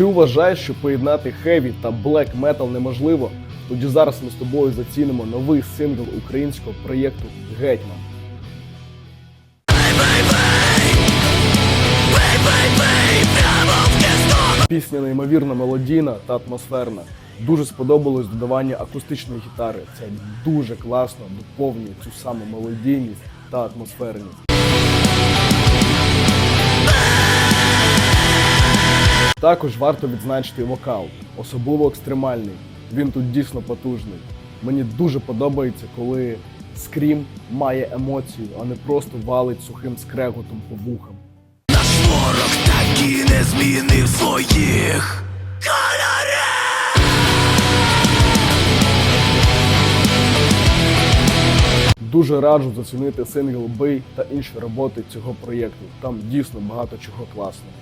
Ти вважаєш, що поєднати хеві та блек метал неможливо? Тоді зараз ми з тобою зацінимо новий сингл українського проєкту Гетьман. Пісня неймовірно мелодійна та атмосферна. Дуже сподобалось додавання акустичної гітари. Це дуже класно доповнює цю саму мелодійність та атмосферність. Також варто відзначити вокал, особливо екстремальний. Він тут дійсно потужний. Мені дуже подобається, коли скрім має емоцію, а не просто валить сухим скреготом по вухам. Наш ворог так і не змінив своїх Дуже раджу зацінити сингл Бий та інші роботи цього проєкту. Там дійсно багато чого класного.